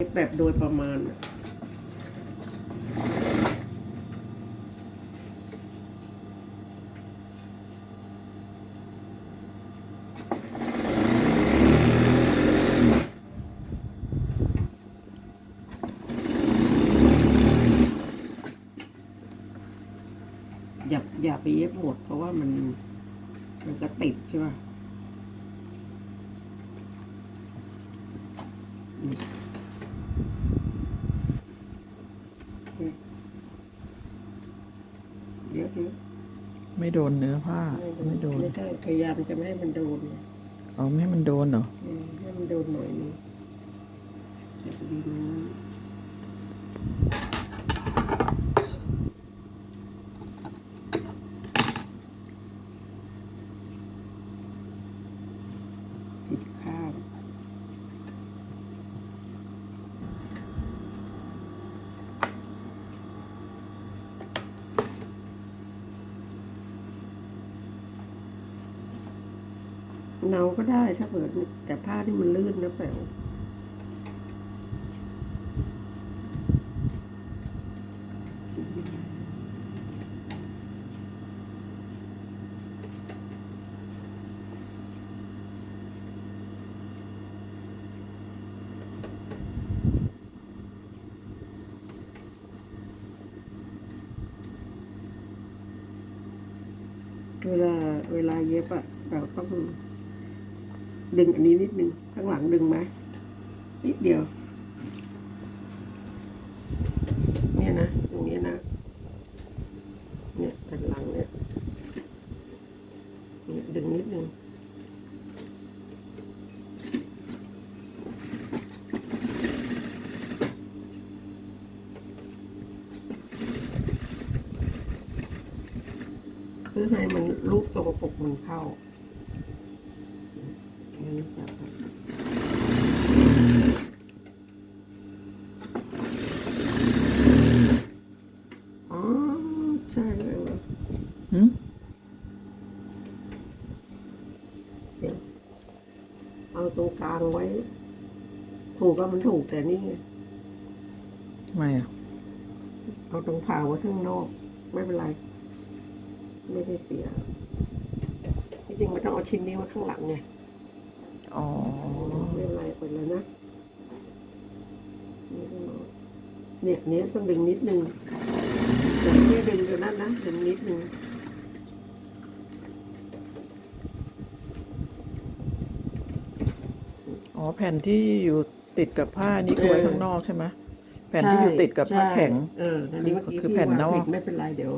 แบบโดยประมาณอะอย่าอย่าไปเย็บหมดเพราะว่ามัน มันจะติดใช่ป่ะ เดี๋ยวเดี๋ยว ไม่ โดนเนื้อผ้า ไม่โดน ไม่ใช่พยายามจะไม่ให้มันโดนอ๋อไม่ให้มันโดนเหรอเออให้มันโดนหน่อยนึงจะไปดูนู้นผิดข้าง เนาก็ได้ถ้าเกิดแต่ผ้าที่มันลื่นนะแป๋วเวลาเวลาเย็บอะเราต้อง ดึงอันนี้นิดนึง ข้างหลังดึงไหมนิดเดียว เนี่ยนะ ตรงนี้นะ เนี่ยแผ่นหลังเนี่ยเนี่ยดึงนิดนึงเพื่อให้มันรูปตรงปกมันเข้าอันนี้จับครับอ๋อ ใช่เลยว่ะ หืม เดี๋ยวเอาตรงกลางไว้ ถูกก็มันถูกแต่นี่ไงทำไมอะเอาตรงผ่าไว้ข้างนอก ไม่เป็นไร ไม่ได้เสียที่จริงมันต้องเอาชิ้นนี้ไว้ข้างหลังไงอ๋อไม่เป็นไรไปเลยนะนี่ก็เอาเนี่ยเนี้ยต้องดึงนิดนึงแต่ไม่ดึงจนนั้นนะดึงนิดนึง อ๋อแผ่นที่อยู่ติดกับผ้านี่คือไว้ข้างนอกใช่ไหมแผ่นที่อยู่ติดกับผ้าใช่แข็ง เออแต่นี้เมื่อกี้คือที่แผ่นนอกว่าผิดไม่เป็นไรเดี๋ยว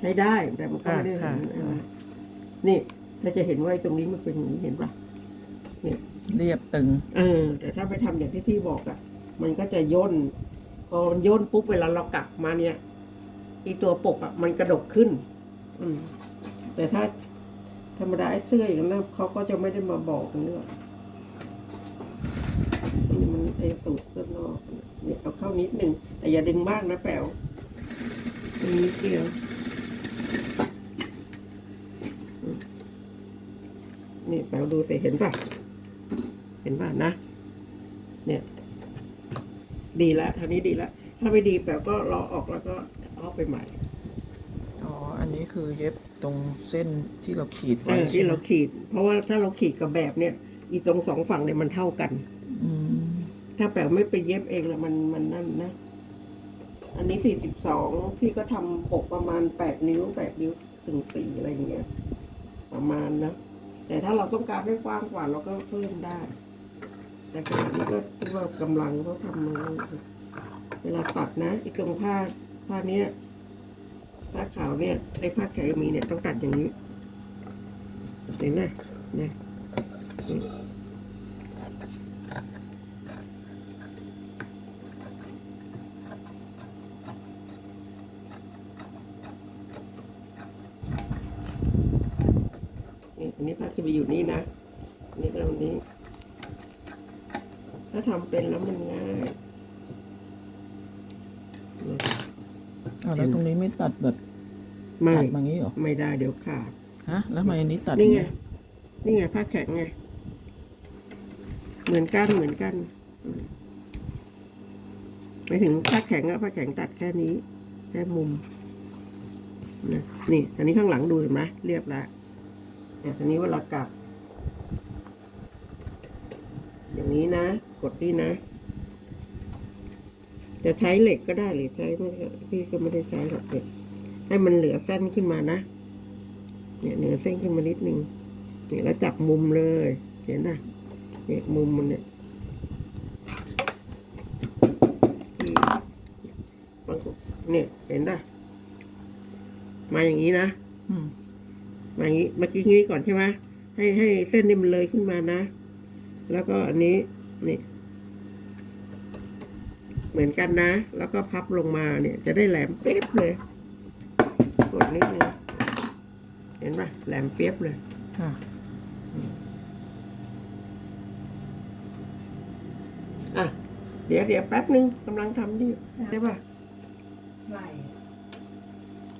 ใช้ได้แต่มันก็ไม่ได้ค่ะเห็นค่ะเออนี่เราจะเห็นว่าไอ้ตรงนี้มันเป็นอย่างนี้เห็นปะเนี่ยเรียบตึง เออ แต่ถ้าไปทำอย่างที่พี่บอกอะ่ะ มันก็จะย่นพอมันย่นปุ๊บเวลาเรากลับมาเนี่ยอีตัวปกอะ่ะมันกระดกขึ้น อืมแต่ถ้าธรรมดาไอ้เสื้ออย่างนั้นนะเขาก็จะไม่ได้มาบอกเนื้อนี่มัน ไอ้สูตรเสื้อนอกเนี่ยเอาเข้านิดหนึ่งแต่อย่าดึงมากนะแป๋วดึงนิดเดียวนี่แป๋วดูแต่เห็นป่ะ เห็นป่ะนะ เนี่ย ดีล้วท่านี้ดีล้วถ้าไม่ดีแป๋วก็รอออกแล้วก็เอาไปใหม่อ๋อ อันนี้คือเย็บตรงเส้นที่เราขีดไว้ที่เราขีด เพราะว่าถ้าเราขีดกับแบบเนี่ย อีตรงสองฝั่งเนี่ยมันเท่ากัน อืม ถ้าแป๋วไม่ไปเย็บเองละมันมันนั่นนะ อันนี้สี่สิบสองพี่ก็ทำปกประมาณแปดนิ้วแปดนิ้วถึงสี่อะไรอย่างเงี้ย ประมาณนะ แต่ถ้าเราต้องการให้กว้างกว่าเราก็เพิ่มได้ แต่ขนาดนี้ก็คิดว่ากำลังเขาทำมาเวลาตัดนะไอ้ตรงผ้าผ้าเนี้ยผ้าขาวเนี่ยไอ้ผ้าแขกมีเนี่ยต้องตัดอย่างนี้เห็นไหมเนี่ยนี่นี่ อันนี้ผ้าคือไปอยู่นี่นะอันนี่ก็อันนี้ ถ้าทำเป็นแล้วมันง่ายอ๋อแล้วตรงนี้ไม่ตัดแบบไม่ตัดมางี้เหรอไม่ได้เดี๋ยวขาดฮะ แล้วทำไมอันนี้ตัดนี่ไงอย่างงี้นี่ไงผ้าแข็งไง เหมือนกันเหมือนกันอืมไม่ถึงผ้าแข็งอะผ้าแข็งตัดแค่นี้ แค่มุมนะนี่ อันนี้ข้างหลังดูเห็นไหมเรียบแล้ว เนี่ยอันนี้เวลากลับ อย่างนี้นะ กดนี่นะ จะใช้เหล็กก็ได้หรือใช้ไม่พี่ก็ไม่ได้ใช้หรอกเหล็กให้มันเหลือเส้นขึ้นมานะ เนี่ยเหนือเส้นขึ้นมานิดนึงเนี่ยแล้วจับมุมเลย เห็นนะเนี่ยมุมมันเนี่ยนเนี่ยเห็นนะมาอย่างนี้นะ อืม มาอย่างนี้เมื่อกี้งี้ก่อนใช่ไหมให้ให้เส้นนี่มันเลยขึ้นมานะ แล้วก็อันนี้นี่เหมือนกันนะ แล้วก็พับลงมาเนี่ย จะได้แหลมเป๊บเลย กดนิดนึงเห็นปะแหลมเป๊บเลยค่ะอะ เดี๋ยวเดี๋ยวแป๊บนึงกำลังทำดิได้ปะไหล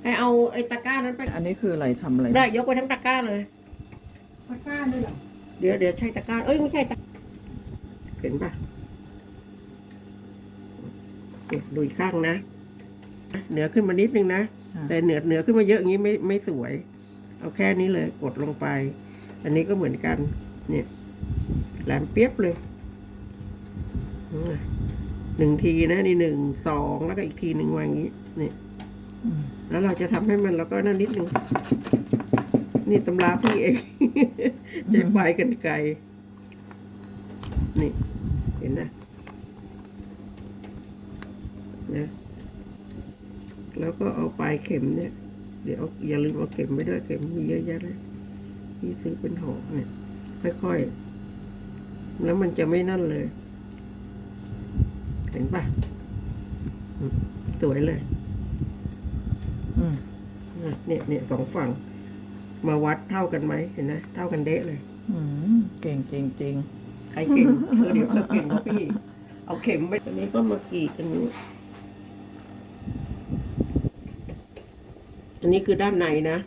ให้เอาไอ้ตะกร้านั้นไป อันนี้คืออะไรทำอะไรได้ยกไปทั้งตะกร้าเลยพัดก้านด้วยเหรอเดี๋ยวเดี๋ยวใช้ตะกร้า เอ้ยไม่ใช่ตะเห็นปะเนี่ยดูอีกข้างนะ เหนือขึ้นมานิดนึงนะค่ะแต่เหนือเหนือขึ้นมาเยอะอย่างนี้ไม่ไม่สวย เอาแค่นี้เลย กดลงไป อันนี้ก็เหมือนกัน เนี่ยแหลมเปียบเลยอืมหนึ่งทีนะนี่หนึ่งสองแล้วก็อีกทีหนึ่งวางอย่างนี้นี่อืม แล้วเราจะทำให้มันแล้วก็นั่นนิดหนึ่งนี่ตำราพี่เองใช้ปลายกันไกลนี่ เห็นนะนะแล้วก็เอาปลายเข็มเนี่ย เดี๋ยวอย่าลืมเอาเข็มไปด้วยเข็มมีเยอะแยะเลยพี่ซื้อเป็นห่อเนี่ย ค่อยๆ แล้วมันจะไม่นั่นเลย เห็นปะสวยเลย เนี่ยเนี่ยสองฝั่ง มาวัดเท่ากันไหมเห็นไหมเท่ากันเดะเลยอืมเก่งจริงใครเก่งเออเดี๋ยวเธอเก่งกว่าพี่ เอาเข็มไปอันนี้ก็มากรีดอันนี้ อันนี้คือด้านในนะ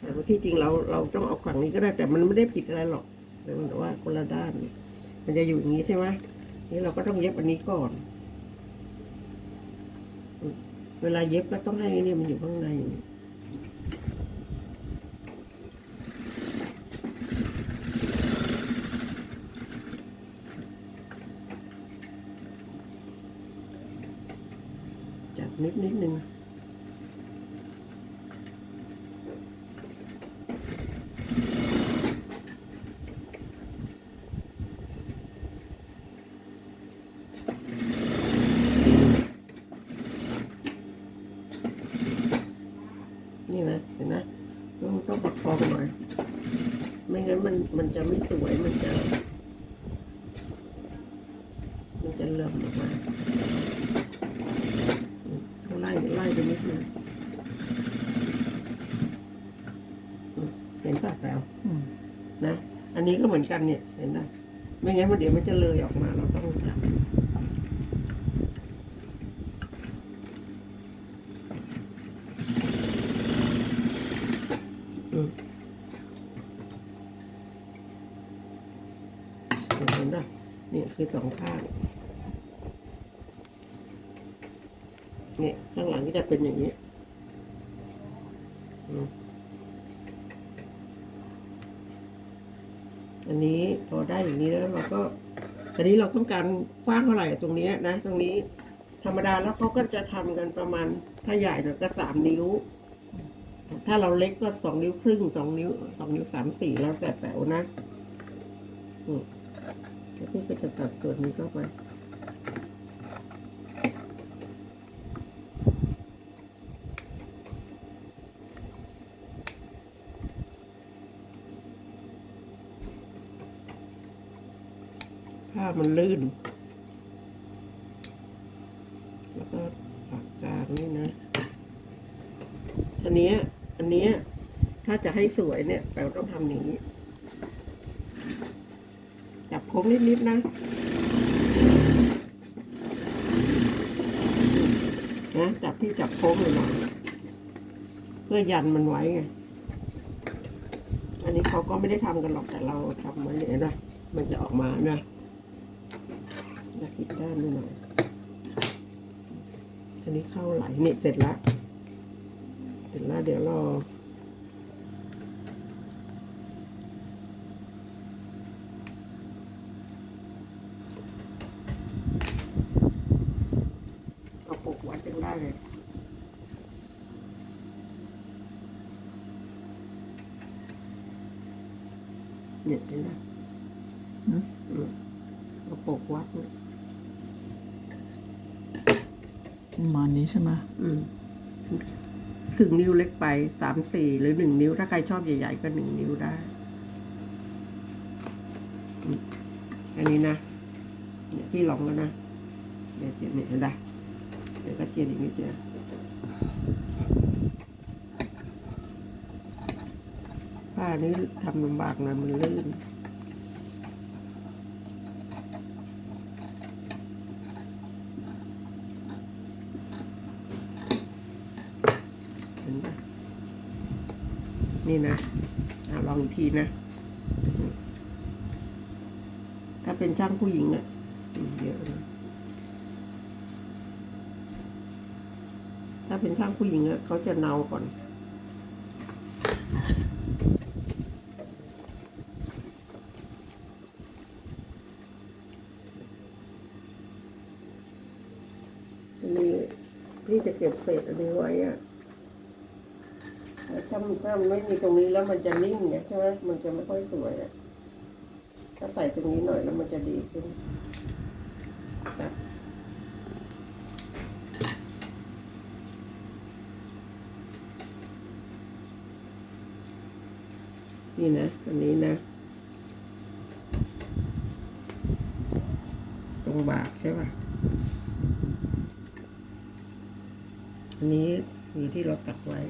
แต่ว่าที่จริงเราเราต้องเอาฝั่งนี้ก็ได้ แต่มันไม่ได้ผิดอะไรหรอกแต่ว่าคนละด้าน มันจะอยู่อย่างนี้ใช่ไหมนี่เราก็ต้องเย็บอันนี้ก่อน เวลาเย็บก็ต้องให้เนี่ยมันอยู่ข้างในจับนิดนิดนึง นี่นะเห็นนะต้องต้องประคองหน่อยไม่งั้นมันมันจะไม่สวยมันจะ มันจะเลื่อมออกมาอืมไล่ไล่ไปนิดนึงอืมเห็นป่ะแปลวๆอืมนะ อันนี้ก็เหมือนกันเนี่ยเห็นนะไม่งั้นมันเดี๋ยวมันจะเลยออกมา เราต้องจับอืมเห็นป่ะนี่คือสองข้างเนี่ยข้างหลังก็จะเป็นอย่างนี้อืม อันนี้พอได้อย่างนี้แล้วเราก็อันนี้เราต้องการกว้างเท่าไหร่ตรงนี้นะ ตรงนี้ธรรมดาแล้วเขาก็จะทำกันประมาณถ้าใหญ่หน่อยก็สามนิ้ว ถ้าเราเล็กก็สองนิ้วครึ่งสองนิ้วสองนิ้วสามสี่แล้วแต่แป๋วนะอืมแล้วพี่ก็จะตัดส่วนนี้เข้าไป ผ้ามันลื่น แล้วก็ปากกลางนี่นะ อันเนี้ย อันเนี้ย ถ้า จะให้สวยเนี่ยแปลว่าต้องทำอย่างนี้ จับโค้งนิดๆนะนะจับที่จับโค้งหน่อยเพื่อยันมันไว้ไงอันนี้เขาก็ไม่ได้ทำกันหรอกแต่เราทำไว้เนี่ยนะมันจะออกมานะจะผิดด้านหน่อยอันนี้เข้าไหลเนี่ยเสร็จล้วเสร็จแล้วเดี๋ยวรอ เอาปกวัดยังได้เลย เนี่ยเห็นไหม หืม อืม เอาปกวัดเนี่ยประมาณนี้ใช่ไหมอืมถึงนิ้วเล็กไปสามสี่หรือหนึ่งนิ้ว ถ้าใครชอบใหญ่ ๆ ก็หนึ่งนิ้วได้อืมอันนี้นะเนี่ยพี่ลองแล้วนะเดี๋ยวเจียเนี่ยเห็นไหมเดี๋ยวก็เจียอีกนิดเดียวผ้านี้ทำลำบากหนะมันลื่น เห็นปะ นี่นะอลองอีกทีนะ ถ้าเป็นช่างผู้หญิงอะ่ะเยอะนะถ้าเป็นช่างผู้หญิงอะ่ะเขาจะเนาก่อนอันนี้พี่จะเก็บเศษอันนี้ไว้อะ ถ้ามันไม่มีตรงนี้แล้วมันจะนิ่งไงใช่ไหมมันจะไม่ค่อยสวยอะถ้าใส่ตรงนี้หน่อยแล้วมันจะดีขึ้นนี่นะนี่นะ ตรงบากใช่ป่ะ อันนี้คือที่เราตักไว้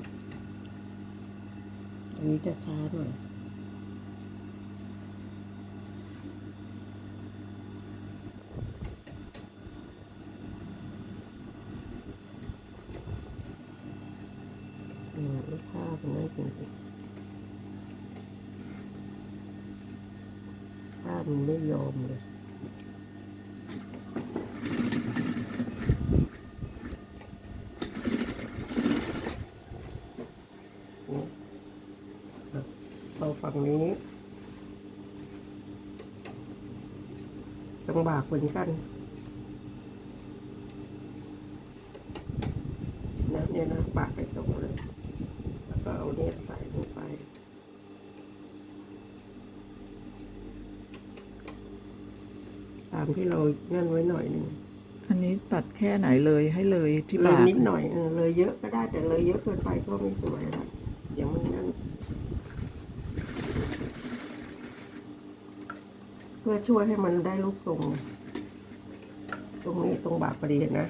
อันนี้จะช้าหน่อยอืมลูกค้าเป็นนั่นจริงๆผ้ามันไม่ยอมเลย นี่อะเอาฝั่งนี้ต้อง บากเหมือนกันนะเนี่ยนะบากไปตรงเลย แล้วก็เอาเนี่ยใส่ลงไป ตามที่เรานั่นไว้หน่อยหนึ่งอันนี้ตัดแค่ไหนเลยให้เลยที่เลยบากนิดหน่อยเออเลยเยอะก็ได้แต่เลยเยอะเกินไปก็ไม่สวยละอย่างมันนั่นเพื่อช่วยให้มันได้รูปทรงตรงนี้ตรงบากพอดีเห็นนะ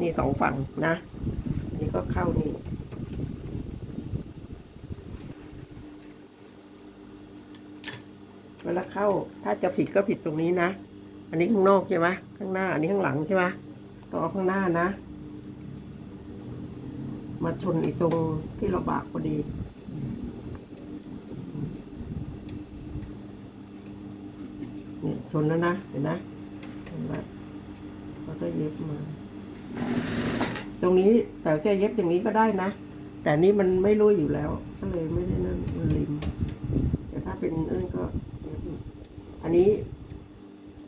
นี่สองฝั่งนะอันนี่ก็เข้านี่เวลาเข้าถ้าจะผิดก็ผิดตรงนี้นะ อันนี้ข้างนอกใช่ไหมข้างหน้า อันนี้ข้างหลังใช่ไหมต้อข้างหน้านะ มาชนอีกตรงที่เราบากพอดี เนี่ยชนแล้วนะ เห็นนะเห็นไหมแล้วก็เย็บมา ตรงนี้แต่จะเย็บอย่างนี้ก็ได้นะ แต่นี่มันไม่รู้อยู่แล้ว ก็เลยไม่ได้นั่นมันริม แต่ถ้าเป็นเอื้นก็ อันนี้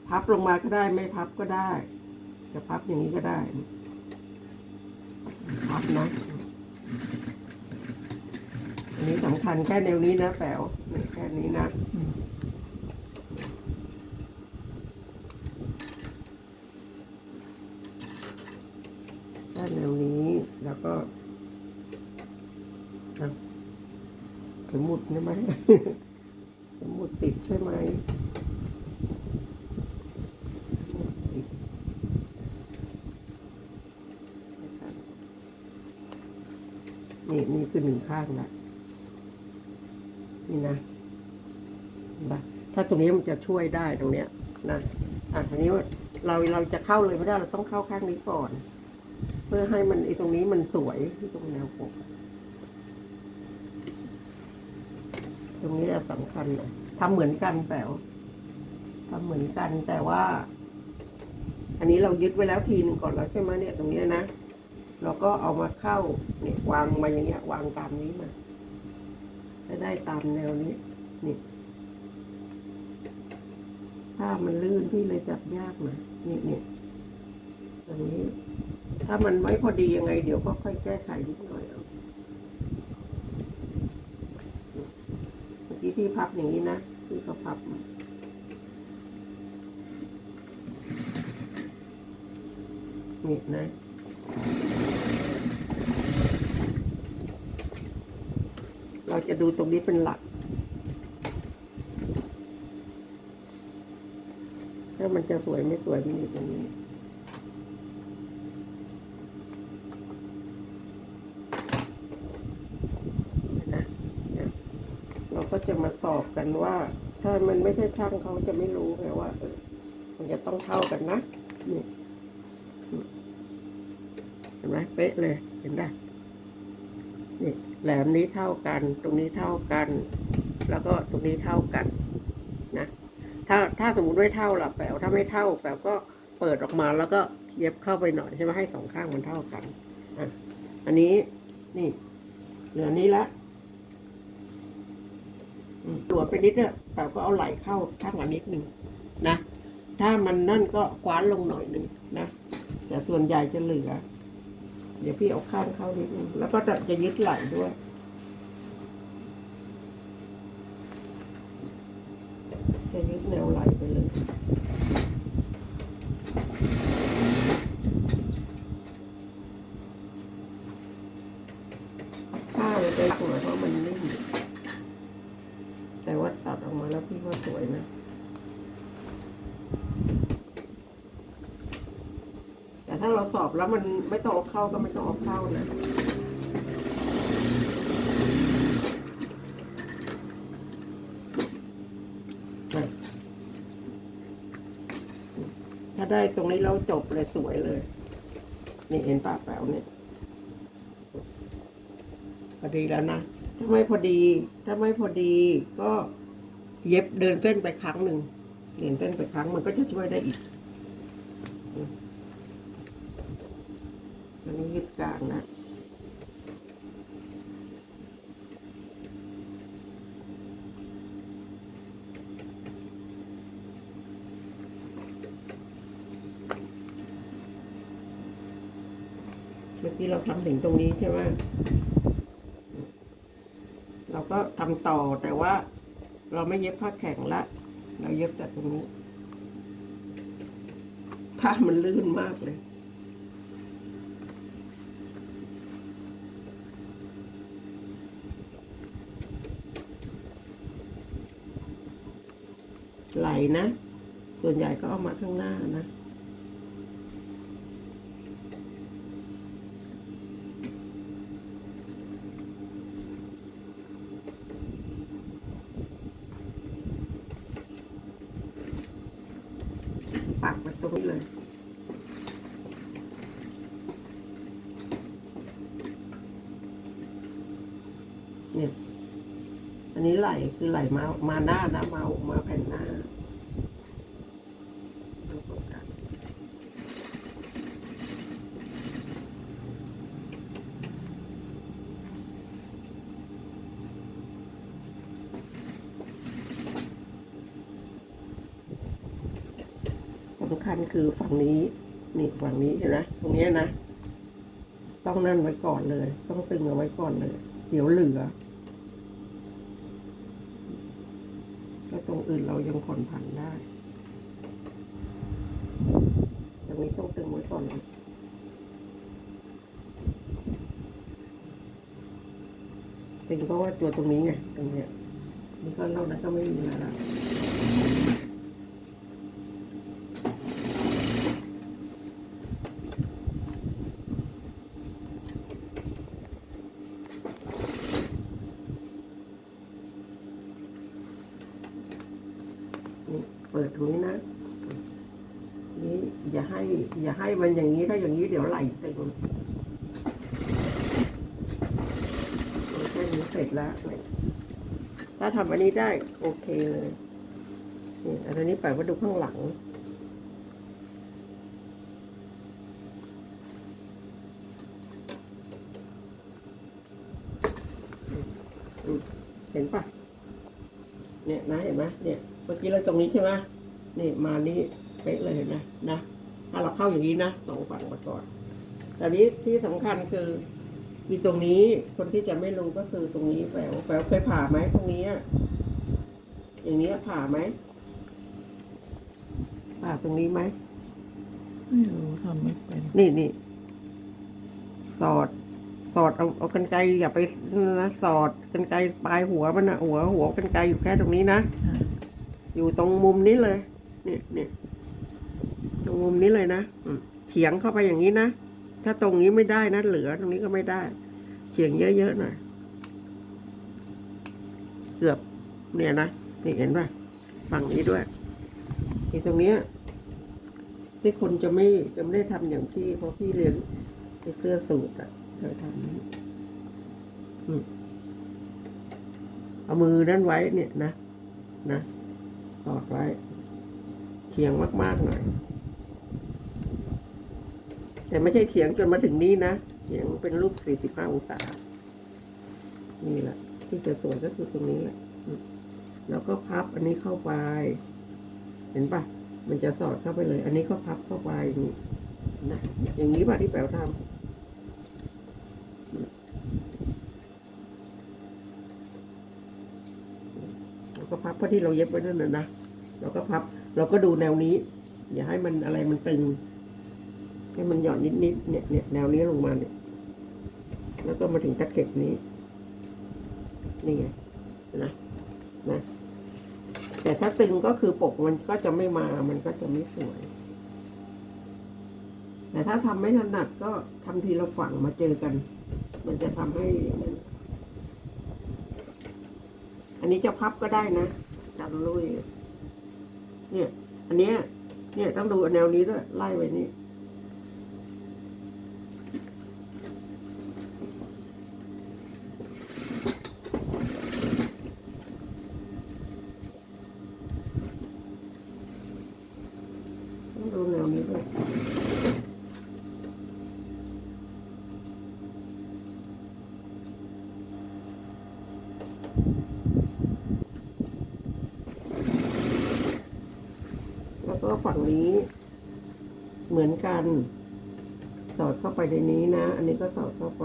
พับลงมาก็ได้ไม่พับก็ได้จะพับอย่างนี้ก็ได้ พับนะอันนี้สำคัญแค่แนวนี้นะแป๋วแค่นี้นะ ด้านแนวนี้แล้วก็อะสมุดใช่ไหม สมุดติดใช่ไหมติดนะครับ นี่นี่คือหนึ่งข้างละนี่นะถ้าตรงนี้มันจะช่วยได้ตรงเนี้ยนะอะทีนี้เราเราจะเข้าเลยไม่ได้เราต้องเข้าข้างนี้ก่อน เพื่อให้มันไอ้ตรงนี้มันสวยที่ตรงแนวปกตรงนี้สำคัญนะทำเหมือนกันแป๋วทำเหมือนกันแต่ว่า อันนี้เรายึดไว้แล้วทีหนึ่งก่อนแล้วใช่ไหมเนี่ยตรงเนี้ยนะ เราก็เอามาเข้าเนี่ยวางมาอย่างเงี้ยวางตามนี้มาจะได้ตามแนวนี้นี่ถ้ามันลื่นพี่เลยจับยากหนะนี่นี่ตรงนี้ ถ้ามันไม่พอดียังไง เดี๋ยวก็ค่อยแก้ไขนิดหน่อยเอาเมื่อกี้พี่พับอย่างนี้นะพี่ก็พับมานี่นะ เรา จะดูตรงนี้เป็นหลัก ถ้ามันจะสวยไม่สวยมันอยู่ตรงนี้นะเราก็จะมาสอบกันว่า ถ้ามันไม่ใช่ช่างเขาจะไม่รู้ไงว่าเออมันจะต้องเท่ากันนะนี่เห็นไหมเป๊ะเลย เห็นได้นี่ แหลมนี้เท่ากัน ตรงนี้เท่ากัน แล้วก็ตรงนี้เท่ากันนะ ถ้าถ้าสมมติไม่เท่าล่ะแปลวถ้าไม่เท่าแปลวก็เปิดออกมาแล้วก็เย็บเข้าไปหน่อยใช่ไหมให้สองข้างมันเท่ากันอะอันนี้นี่ เหลือนี้ละอืมตัวไปนิดเนี่ยแต่ก็เอาไหลเข้าข้างอันนิดหนึ่งนะ ถ้ามันนั่นก็คว้านลงหน่อยหนึ่งนะ แต่ส่วนใหญ่จะเหลือ เดี๋ยวพี่เอาข้างเข้านิดนึงแล้วก็จะยึดไหล่ด้วยจะยึดแนวไหลไปเลย ผ้ามันจะสวยเพราะมันนิ่ม แต่ว่าตัดออกมาแล้วพี่ว่าสวยนะ แต่ ถ้าเราสอบแล้วมันไม่ต้องเอาเข้าก็ไม่ต้องเอาเข้านะถ้าได้ตรงนี้เราจบเลยสวยเลย นี่เห็นปากแปลวเนี่ยพอดีแล้วนะ ถ้าไม่พอดี ถ้าไม่พอดีก็เย็บเดินเส้นไปครั้งหนึ่งเดินเส้นไปครั้งมันก็จะช่วยได้อีกอันนี้ยึดกลางนะ เมื่อกี้เราทำถึงตรงนี้ใช่ไหมเราก็ทำต่อแต่ว่าเราไม่เย็บผ้าแข็งละ เราเย็บแต่ตรงนี้ ผ้ามันลื่นมากเลยไหลนะ ส่วนใหญ่ก็เอามาข้างหน้านะ ปักไว้ตรงนี้เลย เนี่ย อันนี้ไหลคือไหลมา มาหน้านะ มามาแผ่นหน้าดูตรงกันสำ คัญคือฝั่งนี้ นี่ฝั่งนี้เห็นไหมตรงนี้นะ ต้องนั่นไว้ก่อนเลย ต้องตึงเอาไว้ก่อนเลย เดี๋ยวเหลือแล้วตรงอื่นเรายังผ่อนผันได้ตรงนี้ต้องตึงไว้ก่อนเลยตึงเพราะว่าตัวตรงนี้ไงตรงเนี้ยนี่ก็เล่านั้นก็ไม่มีแล้ว เป็นอย่างนี้ถ้าอย่างนี้เดี๋ยวไหลตึงแค่นี้เสร็จแล้ว ถ้าทำอันนี้ได้โอเคเลยนี่อันนี้ไปล่อดูข้างหลังเห็นปะเนี่ยนะเห็นไหมเนี่ยเมื่อกี้เราตรงนี้ใช่ไหมนี่มานี่เป๊ะเลยเห็นไหมนะ ถ้าเราเข้าอย่างนี้นะสองฝั่งมาก่อนแต่นี้ที่สำคัญคือมีตรงนี้คนที่จะไม่รู้ก็คือตรงนี้แปลวแปลวเคยผ่าไหมตรงนี้อะอย่างนี้ผ่าไหมผ่าตรงนี้ไหมไม่รู้ทำไม่เป็นนี่นี่สอดสอดเอาเอากันไกรอย่าไปนะสอดกันไกรปลายหัวมันนะหัวหัวกันไกรอยู่แค่ตรงนี้นะอะอยู่ตรงมุมนี้เลย เนี่ยเนี่ยต รงมุมนี้เลยนะเฉียงเข้าไปอย่างนี้นะ ถ้าตรงนี้ไม่ได้นะเหลือตรงนี้ก็ไม่ได้เฉียงเยอะๆหน่อยเกือบเนี่ยนะนี่เห็นป่ะฝั่งนี้ด้วยนี่ตรงเนี้ยที่คนจะไม่จะไม่ได้ทำอย่างพี่เพราะพี่เรียนเสื้อสูทอะเคยทำนี่อืมเอามือด้นไว้เนี่ยนะ นะตอดไว้เถียงมาก ๆ หน่อย แต่ไม่ใช่เถียงจนมาถึงนี้นะเถียงเป็นรูปสี่สิบห้าองศา นี่แหละ ที่จะสวยก็คือตรงนี้แหละ แล้วก็พับอันนี้เข้าไป เห็นปะมันจะสอดเข้าไปเลย อันนี้ก็พับเข้าไปอย่างนี้นะอย่างนี้ป่ะที่แป๋วทำแล้วก็พับเพราะที่เราเย็บไว้นั่นน่ะนะเราก็พับ เราก็ดูแนวนี้ อย่าให้มันอะไรมันตึง ให้มันหย่อนนิดๆเนี่ยเนี่ยแนวนี้ลงมาเนี่ยแล้วก็มาถึงตะเข็บนี้ นี่ไงนะนะ แต่ถ้าตึงก็คือปกมันก็จะไม่มา มันก็จะไม่สวย แต่ถ้าทำไม่ถนัดก็ทำทีละฝั่งมาเจอกัน มันจะทำให้อันนี้จะพับก็ได้นะจันลุยเนี่ย อันเนี้ย เนี่ยต้องดูแนวนี้ด้วย ไล่ไว้นี่ ต้องดูแนวนี้ด้วย แล้ว ก็ฝั่งนี้ เหมือนกัน สอดเข้าไปในนี้นะ อันนี้ก็สอดเข้าไป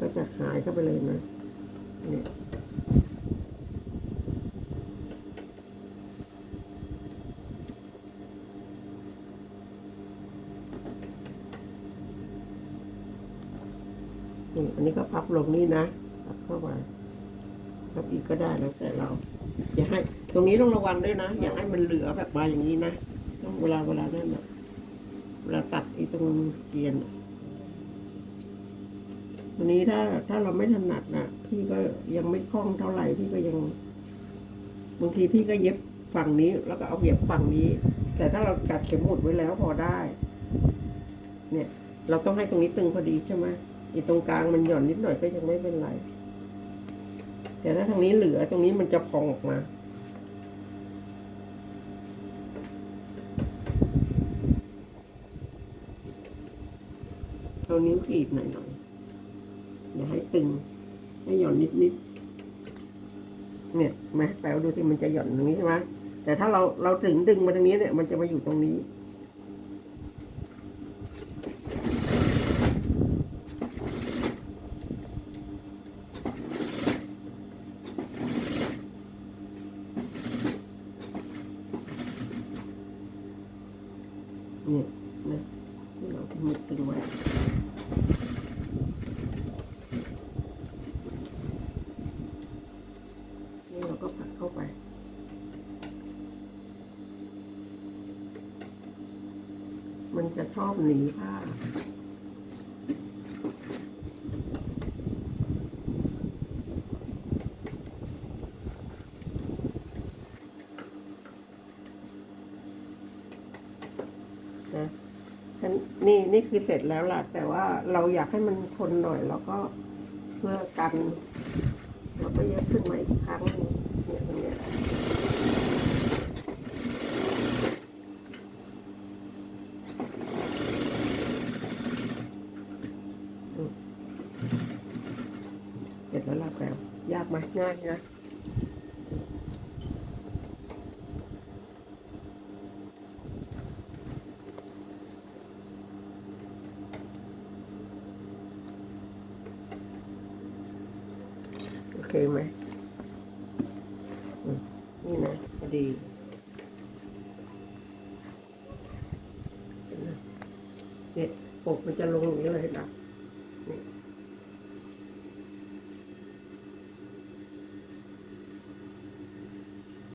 ก็จะหายเข้าไปเลยนะเนี่ยอันนี้ก็พับลงนี่นะพับเข้าไปพับอีกก็ได้แล้วแต่เรา อย่าให้ ตรงนี้ต้องระวังด้วยนะ อย่าให้มันเหลือแบบมาอย่างนี้นะต้องเวลาเวลานั่นนะเวลาตัดไอ้ตรงเกียนอะตรงนี้ถ้าถ้าเราไม่ถนัดนะพี่ก็ยังไม่คล่องเท่าไหร่พี่ก็ยังบางทีพี่ก็เย็บฝั่งนี้ แล้วก็เอาเย็บฝั่งนี้ แต่ถ้าเรากัดเข็มหมุดไว้แล้วพอได้ เนี่ย เราต้องให้ตรงนี้ตึงพอดีใช่ไหมอีตรงกลางมันหย่อนนิดหน่อยก็ยังไม่เป็นไร แต่ถ้าทางนี้เหลือตรงนี้มันจะพองออกมาเอานิ้วกรีดหน่อยหน่อยอย่าให้ตึง ให้หย่อนนิดนิดๆเนี่ยม่แปลดูสิมันจะหย่อนตรงนี้ใช่ไหมแต่ถ้าเราเราถึงดึงมาตรงนี้เนี่ย มันจะมาอยู่ตรงนี้ เนี่ยนะที่เราหมุดตึงไว้นี่เราก็ผัดเข้าไป มันจะชอบหนีผ้านะฉันนี่นี่คือเสร็จแล้วล่ะ แต่ว่าเราอยากให้มันทนหน่อย แล้วก็เพื่อกันเราก็เย็บขึ้นมาอีกครั้งหนึ่งเนี่ยตรงเนี้ยอืม ร็จแล้วล่ะแปล ยากไหมง่ายนะโอเคไหมอืมนี่นะพอดีเนี่ยปกมันจะลงอย่างนี้เลยนะ